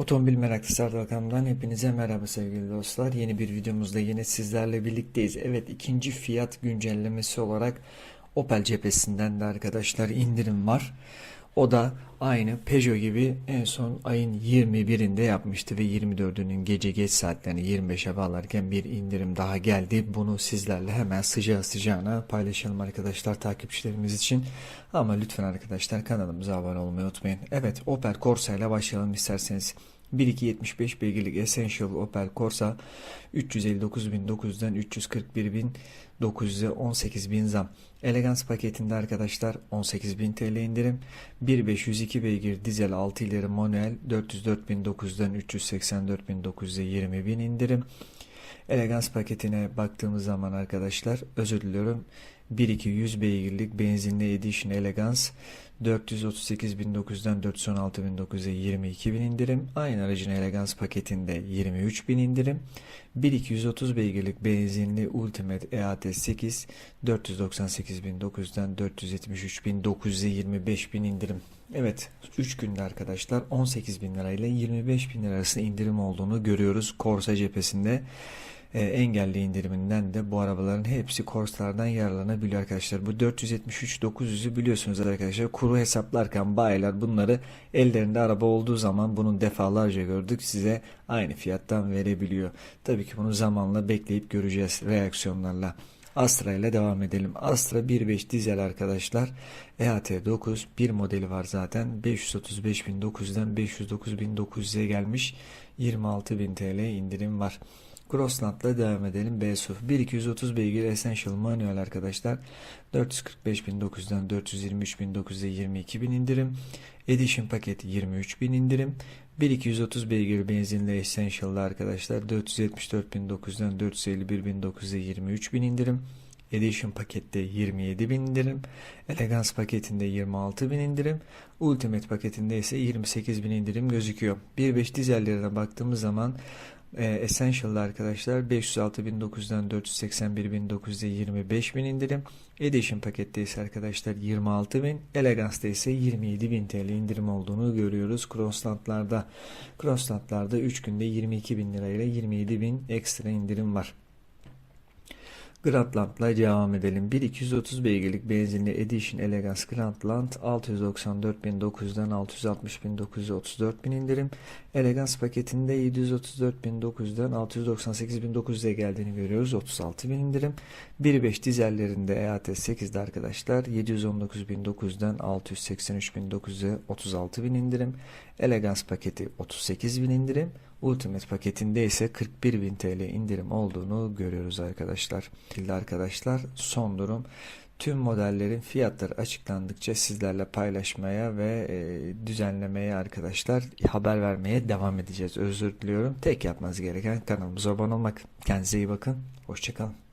Otomobil Meraklısı Ardakan'dan hepinize merhaba sevgili dostlar. Yeni bir videomuzda yine sizlerle birlikteyiz. Evet ikinci fiyat güncellemesi olarak Opel cephesinden de arkadaşlar indirim var. O da aynı Peugeot gibi en son ayın 21'inde yapmıştı ve 24'ünün gece geç saatlerini 25'e bağlarken bir indirim daha geldi. Bunu sizlerle hemen sıcağı sıcağına paylaşalım arkadaşlar takipçilerimiz için. Ama lütfen arkadaşlar kanalımıza abone olmayı unutmayın. Evet Opel Corsa ile başlayalım isterseniz. 1.275 beygirlik Essential Opel Corsa 359.900'den 341.900'e 18.000 zam. Elegans paketinde arkadaşlar 18.000 TL indirim. 1.502 beygir dizel 6 ileri manuel 404.900'den 384.900'e 20.000 indirim. Elegans paketine baktığımız zaman arkadaşlar özür diliyorum 1.200 beygirlik benzinli Edition Elegance 438.900'den 416.900'e 22.000 indirim. Aynı aracın Elegance paketinde 23.000 indirim. 1.230 beygirlik benzinli Ultimate EAT 8 498.900'den 473.900'e 25.000 indirim. Evet 3 günde arkadaşlar 18.000 lirayla 25.000 lira arasında indirim olduğunu görüyoruz Corsa cephesinde e, engelli indiriminden de bu arabaların hepsi Corsa'lardan yararlanabiliyor arkadaşlar. Bu 473-900'ü biliyorsunuz arkadaşlar kuru hesaplarken bayiler bunları ellerinde araba olduğu zaman bunun defalarca gördük size aynı fiyattan verebiliyor. Tabii ki bunu zamanla bekleyip göreceğiz reaksiyonlarla. Astra ile devam edelim. Astra 1.5 dizel arkadaşlar. EAT 9 bir modeli var zaten. 535.900'den 509.900'e gelmiş. 26.000 TL indirim var. Crossland'la devam edelim. B-SUV 1230 beygir Essential manuel arkadaşlar. 445.900'den 423.900'e 22.000 indirim. Edition paketi 23.000 indirim. 1230 beygir benzinli Essential'da arkadaşlar 474.900'den 451.900'e 23.000 indirim. Edition pakette 27.000 indirim. Elegance paketinde 26.000 indirim. Ultimate paketinde ise 28.000 indirim gözüküyor. 1.5 dizellerine baktığımız zaman e, Essential'da arkadaşlar 506.900'den 481.900'e 25.000 indirim. Edition pakette ise arkadaşlar 26.000. Elegance'da ise 27.000 TL indirim olduğunu görüyoruz. Crossland'larda Crossland'larda 3 günde 22.000 lirayla 27.000 ekstra indirim var. Grandland'la devam edelim. 1230 beygirlik benzinli Edition Elegance Grandland 694.900'den 660.900'e 34.000 indirim. Elegance paketinde 734.900'den 698.900'e geldiğini görüyoruz. 36.000 indirim. 1.5 dizellerinde EAT 8'de arkadaşlar 719.900'den 683.900'e 36.000 indirim. Elegance paketi 38.000 indirim. Ultimate paketinde ise 41.000 TL indirim olduğunu görüyoruz arkadaşlar. Şimdi arkadaşlar son durum tüm modellerin fiyatları açıklandıkça sizlerle paylaşmaya ve e, düzenlemeye arkadaşlar haber vermeye devam edeceğiz. Özür diliyorum. Tek yapmanız gereken kanalımıza abone olmak. Kendinize iyi bakın. Hoşçakalın.